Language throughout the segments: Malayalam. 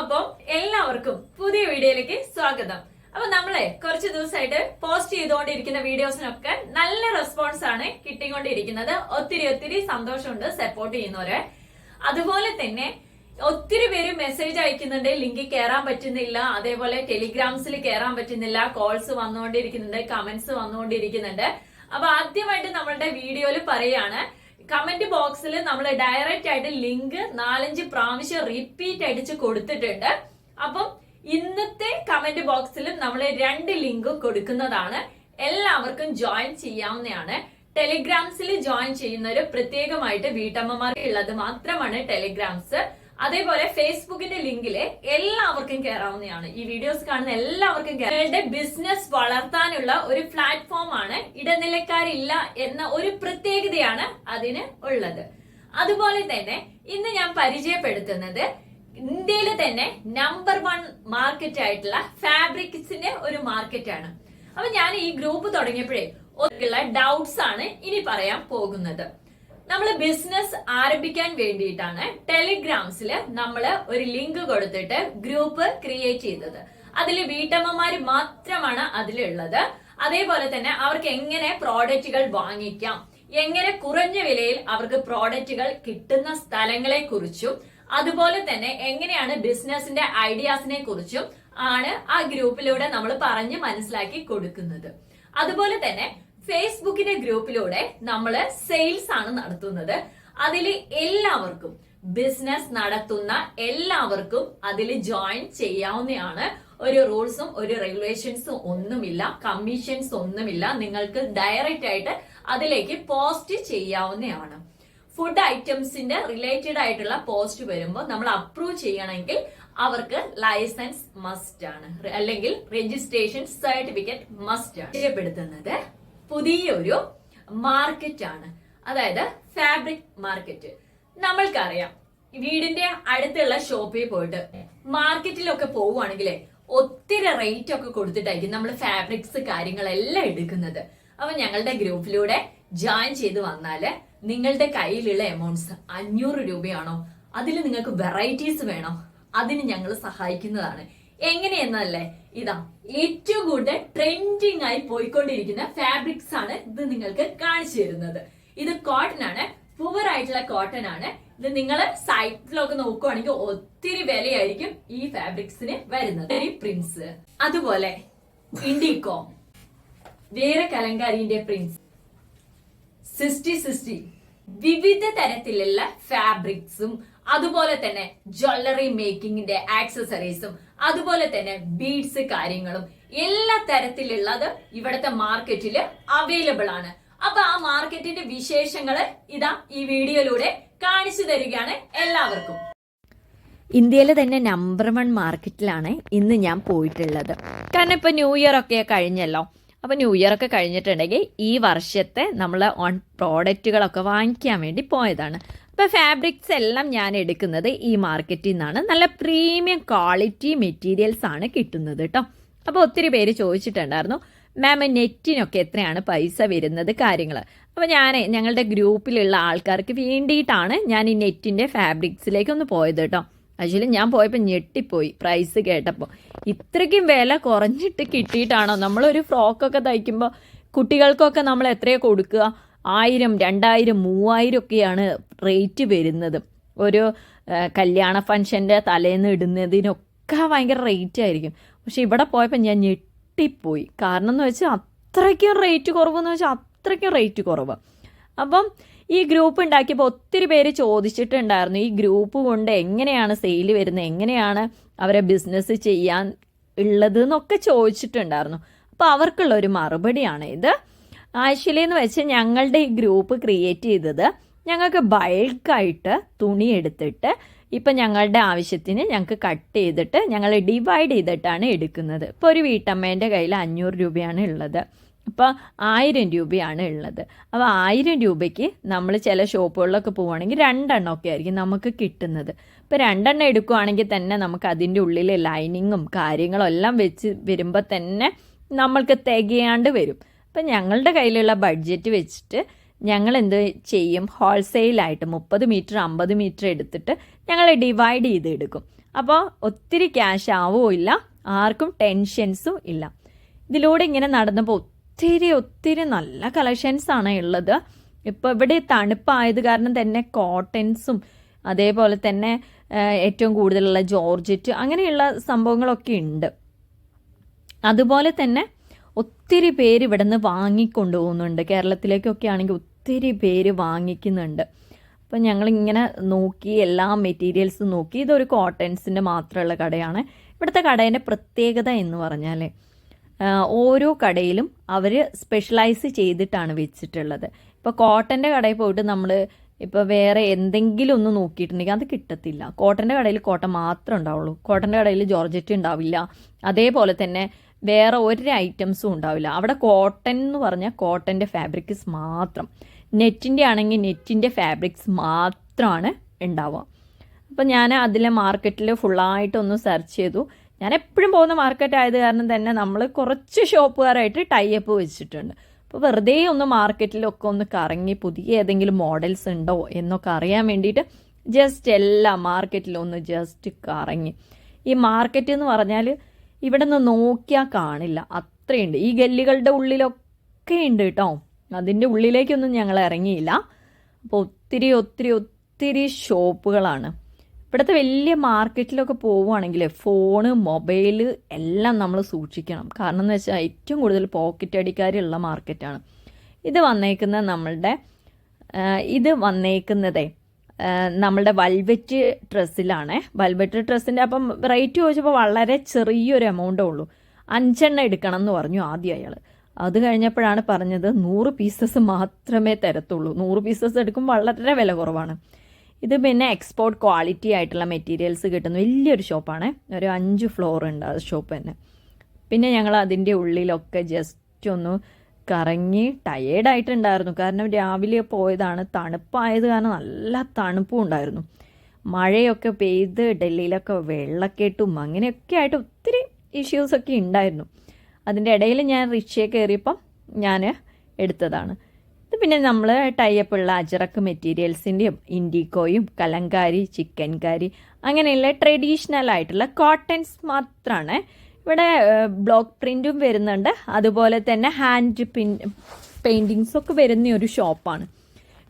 അപ്പം എല്ലാവർക്കും പുതിയ വീഡിയോയിലേക്ക് സ്വാഗതം. അപ്പൊ നമ്മളെ കുറച്ച് ദിവസമായിട്ട് പോസ്റ്റ് ചെയ്തുകൊണ്ടിരിക്കുന്ന വീഡിയോസിനൊക്കെ നല്ല റെസ്പോൺസ് ആണ് കിട്ടിക്കൊണ്ടിരിക്കുന്നത്. ഒത്തിരി ഒത്തിരി സന്തോഷമുണ്ട് സപ്പോർട്ട് ചെയ്യുന്നവരെ. അതുപോലെ തന്നെ ഒത്തിരി പേര് മെസ്സേജ് അയക്കുന്നുണ്ട് ലിങ്കിൽ കയറാൻ പറ്റുന്നില്ല. അതേപോലെ ടെലിഗ്രാംസിൽ കയറാൻ പറ്റുന്നില്ല. കോൾസ് വന്നുകൊണ്ടിരിക്കുന്നുണ്ട് കമന്റ്സ് വന്നുകൊണ്ടിരിക്കുന്നുണ്ട്. അപ്പൊ ആദ്യമായിട്ട് നമ്മളുടെ വീഡിയോയിൽ പറയാണ് കമന്റ് ബോക്സിൽ നമ്മൾ ഡയറക്റ്റ് ആയിട്ട് ലിങ്ക് നാലഞ്ച് പ്രാവശ്യം റിപ്പീറ്റ് അടിച്ച് കൊടുത്തിട്ടുണ്ട്. അപ്പം ഇന്നത്തെ കമന്റ് ബോക്സിലും നമ്മൾ രണ്ട് ലിങ്കും കൊടുക്കുന്നതാണ്. എല്ലാവർക്കും ജോയിൻ ചെയ്യാവുന്നതാണ്. ടെലിഗ്രാംസിൽ ജോയിൻ ചെയ്യുന്നവർ പ്രത്യേകമായിട്ട് വീട്ടമ്മമാർക്ക് ഉള്ളത് മാത്രമാണ് ടെലിഗ്രാംസ് അതേപോലെ ഫേസ്ബുക്കിന്റെ ലിങ്കിൽ എല്ലാവർക്കും കയറാവുന്നതാണ് ഈ വീഡിയോസ് കാണുന്ന എല്ലാവർക്കും നിങ്ങളുടെ ബിസിനസ് വളർത്താനുള്ള ഒരു പ്ലാറ്റ്ഫോം ആണ് ഇടനിലക്കാരില്ല എന്ന ഒരു പ്രത്യേകതയാണ് അതിന് ഉള്ളത്. അതുപോലെ തന്നെ ഇന്ന് ഞാൻ പരിചയപ്പെടുത്തുന്നത് ഇന്ത്യയിലെ തന്നെ നമ്പർ വൺ മാർക്കറ്റ് ആയിട്ടുള്ള ഫാബ്രിക്സിന്റെ ഒരു മാർക്കറ്റ് ആണ്. അപ്പൊ ഞാൻ ഈ ഗ്രൂപ്പ് തുടങ്ങിയപ്പോഴേ ഡൗട്ട്സ് ആണ് ഇനി പറയാൻ പോകുന്നത്. നമ്മൾ ബിസിനസ് ആരംഭിക്കാൻ വേണ്ടിയിട്ടാണ് ടെലിഗ്രാംസിൽ നമ്മൾ ഒരു ലിങ്ക് കൊടുത്തിട്ട് ഗ്രൂപ്പ് ക്രിയേറ്റ് ചെയ്തത്. അതിൽ വീട്ടമ്മമാര് മാത്രമാണ് അതിലുള്ളത്. അതേപോലെ തന്നെ അവർക്ക് എങ്ങനെ പ്രോഡക്റ്റുകൾ വാങ്ങിക്കാം എങ്ങനെ കുറഞ്ഞ വിലയിൽ അവർക്ക് പ്രോഡക്റ്റുകൾ കിട്ടുന്ന സ്ഥലങ്ങളെ കുറിച്ചും അതുപോലെ തന്നെ എങ്ങനെയാണ് ബിസിനസിന്റെ ഐഡിയാസിനെ കുറിച്ചും ആണ് ആ ഗ്രൂപ്പിലൂടെ നമ്മൾ പറഞ്ഞ് മനസ്സിലാക്കി കൊടുക്കുന്നത്. അതുപോലെ തന്നെ ഫേസ്ബുക്കിന്റെ ഗ്രൂപ്പിലൂടെ നമ്മൾ സെയിൽസ് ആണ് നടത്തുന്നത്. അതിൽ എല്ലാവർക്കും ബിസിനസ് നടത്തുന്ന എല്ലാവർക്കും അതിൽ ജോയിൻ ചെയ്യാവുന്നതാണ്. ഒരു റൂൾസും ഒരു റെഗുലേഷൻസും ഒന്നുമില്ല. കമ്മീഷൻസ് ഒന്നുമില്ല. നിങ്ങൾക്ക് ഡയറക്റ്റ് ആയിട്ട് അതിലേക്ക് പോസ്റ്റ് ചെയ്യാവുന്നതാണ്. ഫുഡ് ഐറ്റംസിന്റെ റിലേറ്റഡ് ആയിട്ടുള്ള പോസ്റ്റ് വരുമ്പോൾ നമ്മൾ അപ്രൂവ് ചെയ്യണമെങ്കിൽ അവർക്ക് ലൈസൻസ് മസ്റ്റ് ആണ്. അല്ലെങ്കിൽ രജിസ്ട്രേഷൻ സർട്ടിഫിക്കറ്റ് മസ്റ്റ് ആണ്. പരിചയപ്പെടുത്തുന്നത് പുതിയൊരു മാർക്കറ്റാണ്. അതായത് ഫാബ്രിക് മാർക്കറ്റ്. നമ്മൾക്കറിയാം വീടിന്റെ അടുത്തുള്ള ഷോപ്പിൽ പോയിട്ട് മാർക്കറ്റിലൊക്കെ പോവുകയാണെങ്കിൽ ഒത്തിരി റേറ്റ് ഒക്കെ കൊടുത്തിട്ടായിരിക്കും നമ്മൾ ഫാബ്രിക്സ് കാര്യങ്ങളെല്ലാം എടുക്കുന്നത്. അപ്പൊ ഞങ്ങളുടെ ഗ്രൂപ്പിലൂടെ ജോയിൻ ചെയ്ത് വന്നാൽ നിങ്ങളുടെ കയ്യിലുള്ള എമൗണ്ട്സ് അഞ്ഞൂറ് രൂപയാണോ? അതിൽ നിങ്ങൾക്ക് വെറൈറ്റീസ് വേണോ. അതിന് ഞങ്ങൾ സഹായിക്കുന്നതാണ്. എങ്ങനെയെന്നല്ലേ? ഇതാ ഏറ്റവും കൂടുതൽ ട്രെൻഡിങ് ആയി പോയിക്കൊണ്ടിരിക്കുന്ന ഫാബ്രിക്സ് ആണ് ഇത് നിങ്ങൾക്ക് കാണിച്ചു തരുന്നത്. ഇത് കോട്ടൺ ആണ് പുവർ ആയിട്ടുള്ള കോട്ടൺ ആണ്. ഇത് നിങ്ങൾ സൈറ്റിലൊക്കെ നോക്കുവാണെങ്കിൽ ഒത്തിരി വിലയായിരിക്കും ഈ ഫാബ്രിക്സിന് വരുന്നത്. ഈ പ്രിൻസ് അതുപോലെ ഇൻഡിക്കോ വേറെ കലങ്കാരിന്റെ പ്രിൻസ് സിസ്റ്റി സിസ്റ്റി വിവിധ തരത്തിലുള്ള ഫാബ്രിക്സും അതുപോലെ തന്നെ ജ്വല്ലറി മേക്കിങ്ങിന്റെ ആക്സസറീസും അതുപോലെ തന്നെ ബീഡ്സ് കാര്യങ്ങളും എല്ലാ തരത്തിലുള്ളത് ഇവിടുത്തെ മാർക്കറ്റിൽ അവൈലബിൾ ആണ്. അപ്പൊ ആ മാർക്കറ്റിന്റെ വിശേഷങ്ങൾ ഇതാ ഈ വീഡിയോയിലൂടെ കാണിച്ചു തരികയാണ് എല്ലാവർക്കും. ഇന്ത്യയിലെ തന്നെ നമ്പർ വൺ മാർക്കറ്റിലാണ് ഇന്ന് ഞാൻ പോയിട്ടുള്ളത്. കാരണം ഇപ്പൊ ന്യൂ ഇയർ ഒക്കെ കഴിഞ്ഞല്ലോ. അപ്പൊ ന്യൂ ഇയർ ഒക്കെ കഴിഞ്ഞിട്ടുണ്ടെങ്കിൽ ഈ വർഷത്തെ നമ്മൾ ഓൺ പ്രോഡക്റ്റുകളൊക്കെ വാങ്ങിക്കാൻ വേണ്ടി പോയതാണ്. അപ്പൊ ഫാബ്രിക്സ് എല്ലാം ഞാൻ എടുക്കുന്നത് ഈ മാർക്കറ്റിൽ നിന്നാണ് നല്ല പ്രീമിയം ക്വാളിറ്റി മെറ്റീരിയൽസ് ആണ് കിട്ടുന്നത് കേട്ടോ അപ്പോൾ ഒത്തിരി പേര് ചോദിച്ചിട്ടുണ്ടായിരുന്നു മാം നെറ്റിനൊക്കെ എത്രയാണ് പൈസ വരുന്നത്? കാര്യങ്ങൾ അപ്പോൾ ഞാൻ ഞങ്ങളുടെ ഗ്രൂപ്പിലുള്ള ആൾക്കാർക്ക് വേണ്ടിയിട്ടാണ് ഞാൻ ഈ നെറ്റിന്റെ ഫാബ്രിക്സിലേക്ക് ഒന്ന് പോയത് കേട്ടോ ആക്ച്വലി ഞാൻ പോയപ്പോൾ ഞെട്ടിപ്പോയി പ്രൈസ് കേട്ടപ്പോൾ ഇത്രയ്ക്കും വില കുറഞ്ഞിട്ട് കിട്ടിയിട്ടാണോ നമ്മളൊരു ഫ്രോക്കൊക്കെ തയ്ക്കുമ്പോൾ കുട്ടികൾക്കൊക്കെ നമ്മൾ എത്രയാണ് കൊടുക്കുക? ആയിരം രണ്ടായിരം മൂവായിരം ഒക്കെയാണ് റേറ്റ് വരുന്നത്. ഒരു കല്യാണ ഫംഗ്ഷന്റെ തലേന്ന് ഇടുന്നതിനൊക്കെ ഭയങ്കര റേറ്റ് ആയിരിക്കും. പക്ഷെ ഇവിടെ പോയപ്പോൾ ഞാൻ ഞെട്ടിപ്പോയി. കാരണം എന്ന് വെച്ചാൽ അത്രയ്ക്കും റേറ്റ് കുറവെന്ന് വെച്ചാൽ അത്രയ്ക്കും റേറ്റ് കുറവ്. അപ്പം ഈ ഗ്രൂപ്പ് ഉണ്ടാക്കിയപ്പോൾ ഒത്തിരി പേര് ചോദിച്ചിട്ടുണ്ടായിരുന്നു ഈ ഗ്രൂപ്പ് കൊണ്ട് എങ്ങനെയാണ് സെയിൽ വരുന്നത് എങ്ങനെയാണ് അവരെ ബിസിനസ് ചെയ്യാൻ ഉള്ളത് എന്നൊക്കെ ചോദിച്ചിട്ടുണ്ടായിരുന്നു. അപ്പോൾ അവർക്കുള്ള ഒരു മറുപടിയാണ് ഇത് ആക്ച്വലി എന്ന് വെച്ച് ഞങ്ങളുടെ ഈ ഗ്രൂപ്പ് ക്രിയേറ്റ് ചെയ്തത് ഞങ്ങൾക്ക് ബൾക്കായിട്ട് തുണി എടുത്തിട്ട് ഇപ്പം ഞങ്ങളുടെ ആവശ്യത്തിന് ഞങ്ങൾക്ക് കട്ട് ചെയ്തിട്ട് ഞങ്ങൾ ഡിവൈഡ് ചെയ്തിട്ടാണ് എടുക്കുന്നത്. ഇപ്പോൾ ഒരു വീട്ടമ്മേന്റെ കയ്യിൽ അഞ്ഞൂറ് രൂപയാണ് ഉള്ളത്. അപ്പോൾ ആയിരം രൂപയാണ് ഉള്ളത്. അപ്പോൾ ആയിരം രൂപയ്ക്ക് നമ്മൾ ചില ഷോപ്പുകളിലൊക്കെ പോവുകയാണെങ്കിൽ രണ്ടെണ്ണം ഒക്കെ ആയിരിക്കും നമുക്ക് കിട്ടുന്നത്. ഇപ്പോൾ രണ്ടെണ്ണം എടുക്കുകയാണെങ്കിൽ തന്നെ നമുക്ക് അതിന്റെ ഉള്ളിൽ ലൈനിങ്ങും കാര്യങ്ങളും എല്ലാം വെച്ച് വരുമ്പോൾ തന്നെ നമ്മൾക്ക് തികയാണ്ട് വരും. അപ്പം ഞങ്ങളുടെ കയ്യിലുള്ള ബഡ്ജറ്റ് വെച്ചിട്ട് ഞങ്ങൾ എന്ത് ചെയ്യും? ഹോൾസെയിലായിട്ട് മുപ്പത് മീറ്റർ അമ്പത് മീറ്റർ എടുത്തിട്ട് ഞങ്ങൾ ഡിവൈഡ് ചെയ്ത് എടുക്കും അപ്പോൾ ഒത്തിരി ക്യാഷ് ഇല്ല. ആർക്കും ടെൻഷൻസും ഇല്ല. ഇതിലൂടെ ഇങ്ങനെ നടന്നപ്പോൾ ഒത്തിരി ഒത്തിരി നല്ല കളക്ഷൻസ് ആണ് ഉള്ളത്. ഇപ്പോൾ ഇവിടെ തണുപ്പായത് കാരണം തന്നെ കോട്ടൺസും അതേപോലെ തന്നെ ഏറ്റവും കൂടുതലുള്ള ജോർജറ്റ് അങ്ങനെയുള്ള സംഭവങ്ങളൊക്കെ ഉണ്ട്. അതുപോലെ തന്നെ ഒത്തിരി പേര് ഇവിടെ നിന്ന് വാങ്ങിക്കൊണ്ടു പോകുന്നുണ്ട് കേരളത്തിലേക്കൊക്കെ ആണെങ്കിൽ ഒത്തിരി പേര് വാങ്ങിക്കുന്നുണ്ട്. അപ്പം ഞങ്ങളിങ്ങനെ നോക്കി എല്ലാ മെറ്റീരിയൽസും നോക്കി. ഇതൊരു കോട്ടൺസിന്റെ മാത്രമുള്ള കടയാണ്. ഇവിടുത്തെ കടേന്റെ പ്രത്യേകത എന്ന് പറഞ്ഞാൽ ഓരോ കടയിലും അവർ സ്പെഷ്യലൈസ് ചെയ്തിട്ടാണ് വെച്ചിട്ടുള്ളത്. ഇപ്പോൾ കോട്ടന്റെ കടയിൽ പോയിട്ട് നമ്മൾ ഇപ്പോൾ വേറെ എന്തെങ്കിലും ഒന്ന് നോക്കിയിട്ടുണ്ടെങ്കിൽ അത് കിട്ടത്തില്ല. കോട്ടന്റെ കടയിൽ കോട്ടൺ മാത്രമേ ഉണ്ടാവുള്ളൂ. കോട്ടന്റെ കടയിൽ ജോർജറ്റ് ഉണ്ടാവില്ല. അതേപോലെ തന്നെ വേറെ ഒരു ഐറ്റംസും ഉണ്ടാവില്ല. അവിടെ കോട്ടൺ എന്ന് പറഞ്ഞാൽ കോട്ടന്റെ ഫാബ്രിക്സ് മാത്രം. നെറ്റിന്റെ ആണെങ്കിൽ നെറ്റിന്റെ ഫാബ്രിക്സ് മാത്രമാണ് ഉണ്ടാവുക. അപ്പം ഞാൻ അതിലെ മാർക്കറ്റിൽ ഫുള്ളായിട്ടൊന്ന് സെർച്ച് ചെയ്തു. ഞാൻ എപ്പോഴും പോകുന്ന മാർക്കറ്റ് ആയത് കാരണം തന്നെ നമ്മൾ കുറച്ച് ഷോപ്പുകാരായിട്ട് ടൈപ്പ് വെച്ചിട്ടുണ്ട്. അപ്പോൾ വെറുതെ ഒന്ന് മാർക്കറ്റിലൊക്കെ ഒന്ന് കറങ്ങി പുതിയ ഏതെങ്കിലും മോഡൽസ് ഉണ്ടോ എന്നൊക്കെ അറിയാൻ വേണ്ടിയിട്ട് ജസ്റ്റ് എല്ലാ മാർക്കറ്റിലും ഒന്ന് ജസ്റ്റ് കറങ്ങി. ഈ മാർക്കറ്റ് എന്ന് പറഞ്ഞാൽ ഇവിടെ നിന്ന് നോക്കിയാൽ കാണില്ല. അത്രയുണ്ട്. ഈ ഗല്ലികളുടെ ഉള്ളിലൊക്കെ ഉണ്ട് കേട്ടോ. അതിന്റെ ഉള്ളിലേക്കൊന്നും ഞങ്ങൾ ഇറങ്ങിയില്ല. അപ്പോൾ ഒത്തിരി ഒത്തിരി ഒത്തിരി ഷോപ്പുകളാണ്. ഇവിടുത്തെ വലിയ മാർക്കറ്റിലൊക്കെ പോവുകയാണെങ്കിൽ ഫോണ് മൊബൈൽ എല്ലാം നമ്മൾ സൂക്ഷിക്കണം. കാരണം എന്ന് വെച്ചാൽ ഏറ്റവും കൂടുതൽ പോക്കറ്റ് അടിക്കാരുള്ള മാർക്കറ്റാണ്. ഇത് വന്നേക്കുന്ന നമ്മളുടെ ഇത് വന്നേക്കുന്നതേ നമ്മളുടെ വൽവെറ്റ് ഡ്രസ്സിലാണ്. വൽവെറ്റ് ഡ്രസ്സിന്റെ അപ്പം റേറ്റ് ചോദിച്ചപ്പോൾ വളരെ ചെറിയൊരു എമൗണ്ടേ ഉള്ളൂ. അഞ്ചെണ്ണം എടുക്കണം എന്ന് പറഞ്ഞു ആദ്യം അയാൾ അത് കഴിഞ്ഞപ്പോഴാണ് പറഞ്ഞത് നൂറ് പീസസ് മാത്രമേ തരത്തുള്ളൂ. നൂറ് പീസസ് എടുക്കും വളരെ വില കുറവാണ്. ഇത് പിന്നെ എക്സ്പോർട്ട് ക്വാളിറ്റി ആയിട്ടുള്ള മെറ്റീരിയൽസ് കിട്ടുന്ന വലിയൊരു ഷോപ്പാണ് ഒരു അഞ്ച് ഫ്ലോർ ഉണ്ട് ആ ഷോപ്പ് തന്നെ. പിന്നെ ഞങ്ങൾ അതിന്റെ ഉള്ളിലൊക്കെ ജസ്റ്റ് ഒന്ന് കറങ്ങി ടയേർഡായിട്ടുണ്ടായിരുന്നു കാരണം രാവിലെ പോയതാണ് തണുപ്പായത് കാരണം നല്ല തണുപ്പും ഉണ്ടായിരുന്നു. മഴയൊക്കെ പെയ്ത് ഡൽഹിയിലൊക്കെ വെള്ളക്കെട്ടും അങ്ങനെയൊക്കെ ആയിട്ട് ഒത്തിരി ഇഷ്യൂസൊക്കെ ഉണ്ടായിരുന്നു. അതിന്റെ ഇടയിൽ ഞാൻ റിക്ഷയെ കയറിയപ്പം ഞാൻ എടുത്തതാണ്. ഇത് പിന്നെ നമ്മൾ ടൈപ്പുള്ള അജറക്ക് മെറ്റീരിയൽസിന്റെയും ഇൻഡിക്കോയും കലങ്കാരി ചിക്കൻകാരി അങ്ങനെയുള്ള ട്രഡീഷണൽ ആയിട്ടുള്ള കോട്ടൺസ് മാത്രമാണ് ഇവിടെ ബ്ലോക്ക് പ്രിന്റും വരുന്നുണ്ട്. അതുപോലെ തന്നെ ഹാൻഡ് പിൻ പെയിന്റിങ്സും ഒക്കെ വരുന്ന ഒരു ഷോപ്പാണ്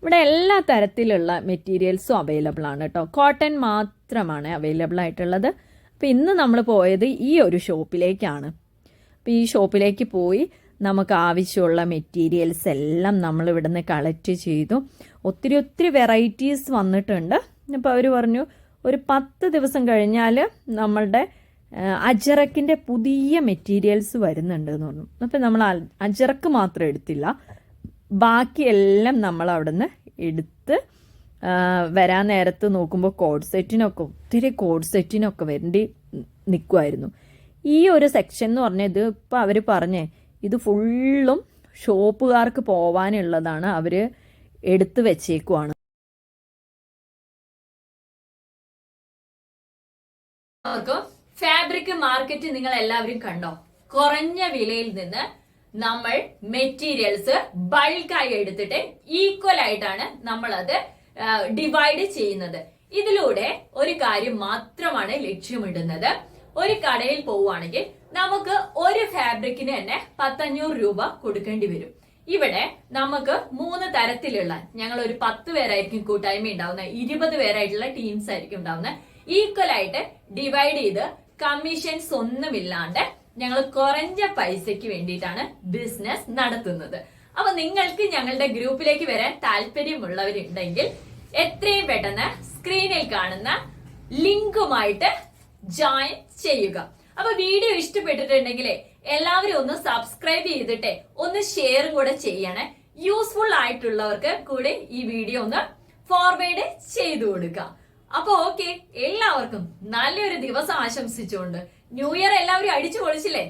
ഇവിടെ എല്ലാ തരത്തിലുള്ള മെറ്റീരിയൽസും അവൈലബിൾ ആണ് കേട്ടോ കോട്ടൺ മാത്രമാണ് അവൈലബിൾ ആയിട്ടുള്ളത്. അപ്പോൾ ഇന്ന് നമ്മൾ പോയത് ഈ ഒരു ഷോപ്പിലേക്കാണ് അപ്പോൾ ഈ ഷോപ്പിലേക്ക് പോയി നമുക്ക് ആവശ്യമുള്ള മെറ്റീരിയൽസ് എല്ലാം നമ്മൾ ഇവിടുന്ന് കളക്ട് ചെയ്തു. ഒത്തിരി ഒത്തിരി വെറൈറ്റീസ് വന്നിട്ടുണ്ട്. അപ്പോൾ അവർ പറഞ്ഞു ഒരു പത്ത് ദിവസം കഴിഞ്ഞാൽ നമ്മളുടെ അജറക്കിന്റെ പുതിയ മെറ്റീരിയൽസ് വരുന്നുണ്ട് എന്ന് പറഞ്ഞു. അപ്പം നമ്മൾ അജറക്ക് മാത്രം എടുത്തില്ല. ബാക്കി എല്ലാം നമ്മൾ അവിടുന്ന് എടുത്ത് വരാൻ നേരത്ത് നോക്കുമ്പോൾ കോഡ് സെറ്റിനൊക്കെ ഒത്തിരി കോഡ് സെറ്റിനൊക്കെ വേണ്ടി നിൽക്കുമായിരുന്നു ഈ ഒരു സെക്ഷൻ എന്ന് പറഞ്ഞാൽ ഇത് ഇപ്പം അവർ പറഞ്ഞേ ഇത് ഫുള്ളും ഷോപ്പുകാർക്ക് പോവാനുള്ളതാണ് അവർ എടുത്തു വെച്ചേക്കുവാണ്. എല്ലാവർക്കും ഫാബ്രിക് മാർക്കറ്റ് നിങ്ങൾ എല്ലാവരും കണ്ടോ? കുറഞ്ഞ വിലയിൽ നിന്ന് നമ്മൾ മെറ്റീരിയൽസ് ബൾക്കായി എടുത്തിട്ട് ഈക്വൽ ആയിട്ടാണ് നമ്മൾ അത് ഡിവൈഡ് ചെയ്യുന്നത്. ഇതിലൂടെ ഒരു കാര്യം മാത്രമാണ് ലക്ഷ്യമിടുന്നത്. ഒരു കടയിൽ പോവുകയാണെങ്കിൽ നമുക്ക് ഒരു ഫാബ്രിക്കിന് തന്നെ പത്തഞ്ഞൂറ് രൂപ കൊടുക്കേണ്ടി വരും. ഇവിടെ നമുക്ക് മൂന്ന് തരത്തിലുള്ള ഞങ്ങൾ ഒരു പത്ത് പേരായിരിക്കും കൂട്ടായ്മ ഉണ്ടാവുന്നത് ഇരുപത് പേരായിട്ടുള്ള ടീംസ് ആയിരിക്കും ഉണ്ടാവുന്നത്. ഈക്വൽ ആയിട്ട് ഡിവൈഡ് ചെയ്ത് കമ്മീഷൻസ് ഒന്നുമില്ലാണ്ട് ഞങ്ങൾ കുറഞ്ഞ പൈസയ്ക്ക് വേണ്ടിയിട്ടാണ് ബിസിനസ് നടത്തുന്നത്. അപ്പൊ നിങ്ങൾക്ക് ഞങ്ങളുടെ ഗ്രൂപ്പിലേക്ക് വരാൻ താല്പര്യമുള്ളവരുണ്ടെങ്കിൽ എത്രയും പെട്ടെന്ന് സ്ക്രീനിൽ കാണുന്ന ലിങ്കുമായിട്ട് ജോയിൻ ചെയ്യുക. അപ്പൊ വീഡിയോ ഇഷ്ടപ്പെട്ടിട്ടുണ്ടെങ്കിൽ എല്ലാവരും ഒന്ന് സബ്സ്ക്രൈബ് ചെയ്തിട്ട് ഒന്ന് ഷെയറും കൂടെ ചെയ്യണേ. യൂസ്ഫുൾ ആയിട്ടുള്ളവർക്ക് കൂടി ഈ വീഡിയോ ഒന്ന് ഫോർവേഡ് ചെയ്തു കൊടുക്കുക. അപ്പൊ ഓക്കെ എല്ലാവർക്കും നല്ലൊരു ദിവസം ആശംസിച്ചുകൊണ്ട്. ന്യൂ ഇയർ എല്ലാവരും അടിച്ചു പൊളിച്ചില്ലേ